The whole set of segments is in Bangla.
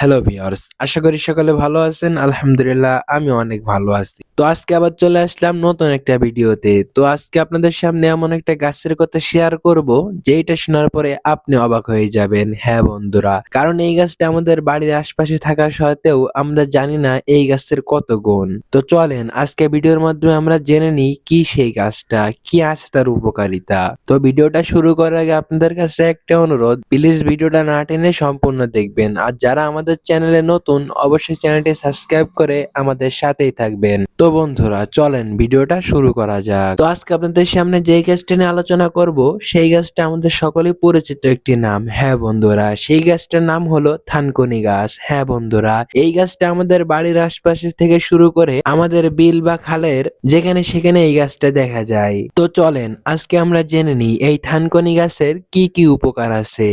হ্যালো ভিউয়ার্স আশা করি সকলে ভালো আছেন। আলহামদুলিল্লাহ আমি অনেক ভালো আছি। তো আজকে আবার চলে আসলাম নতুন একটা ভিডিওতে। তো আজকে আপনাদের সামনে এমন একটা গাছের কথা শেয়ার করব যেটা শোনার পরে আপনি অবাক হয়ে যাবেন। হ্যাঁ বন্ধুরা, কারণ এই গাছটা আমাদের বাড়ির আশপাশে থাকা সত্ত্বেও আমরা জানি না এই গাছের কত গুণ। তো চলেন, আজকে ভিডিওর মাধ্যমে আমরা জেনে নিই কি সেই গাছটা, কি আছে তার উপকারিতা। তো ভিডিওটা শুরু করার আগে আপনাদের কাছে একটা অনুরোধ, প্লিজ ভিডিওটা না টেনে সম্পূর্ণ দেখবেন। আর যারা আমাদের চ্যানেলে নতুন, অবশ্যই চ্যানেলটি সাবস্ক্রাইব করে আমাদের সাথেই থাকবেন। তো বন্ধুরা, চলেন ভিডিওটা শুরু করা যাক। তো আজকে আপনাদের সামনে যে গাছটা নিয়ে আলোচনা করব, সেই গাছটা আমাদের সকলেই পরিচিত একটি নাম। হ্যাঁ বন্ধুরা, সেই গাছটার নাম হলো থানকুনি গাছ। হ্যাঁ বন্ধুরা, এই গাছটা আমাদের বাড়ির আশপাশে থেকে শুরু করে আমাদের বিল বা খালের যেখানে সেখানে এই গাছটা দেখা যায়। তো চলেন, আজকে আমরা জেনে নিই, এই থানকুনি গাছের কি কি উপকার আছে?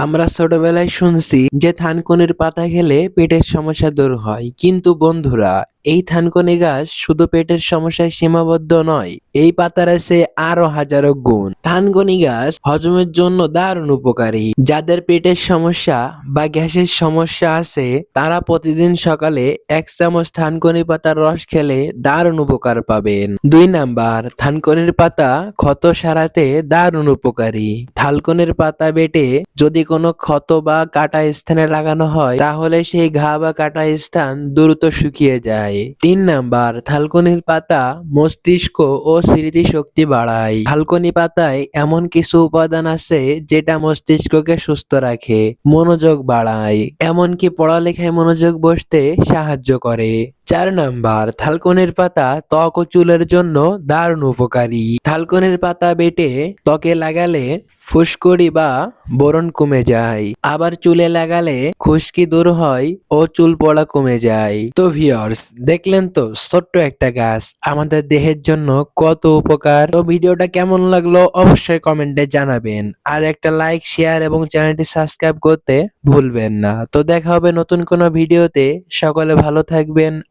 আমরা ছোটবেলায় শুনছি যে থানকুনির পাতা খেলে পেটের সমস্যা দূর হয়। কিন্তু বন্ধুরা, এই থানকুনি গাছ শুধু পেটের সমস্যায় সীমাবদ্ধ নয় এই পাতার আছে আরও হাজারো গুণ। থানকুনি গাছ হজমের জন্য দারুণ উপকারী। যাদের পেটের সমস্যা বা গ্যাসের সমস্যা আছে, তারা প্রতিদিন সকালে এক চামচ থানকুনি পাতার রস খেলে দারুণ উপকার পাবেন। দুই নাম্বার থানকুনির পাতা ক্ষত সারাতে দারুণ উপকারী। থালকুনির পাতা বেটে যদি কোনো ক্ষত বা কাটা স্থানে লাগানো হয়, তাহলে সেই ঘা বা কাটা স্থান দ্রুত শুকিয়ে যায়। তিন নাম্বার থালকুনির পাতা মস্তিষ্ক ও স্মৃতি শক্তি বাড়ায়। থালকুনি পাতায় এমন কিছু উপাদান আছে যেটা মস্তিষ্ককে সুস্থ রাখে, মনোযোগ বাড়ায়। এমনকি পড়ালেখায় মনোযোগ বসতে সাহায্য করে। চার নাম্বার থালকনের পাতা ত্বক ও চুলের জন্য দারুণ উপকারী। থালকনের পাতা বেটে ত্বকে লাগালে ফুসকুড়ি বা বোরন কমে যায়। আবার চুলে লাগালে খুশকি দূর হয় ও চুল পড়া কমে যায়। তো ভিউয়ার্স দেখলেন তো ছোট্ট একটা গাছ, আমাদের দেহের জন্য কত উপকার। তো ভিডিওটা কেমন লাগল অবশ্যই কমেন্টে জানাবেন। আর একটা লাইক শেয়ার এবং চ্যানেলটি সাবস্ক্রাইব করতে ভুলবেন না। তো দেখা হবে নতুন কোনো ভিডিওতে। সকলে ভালো থাকবেন।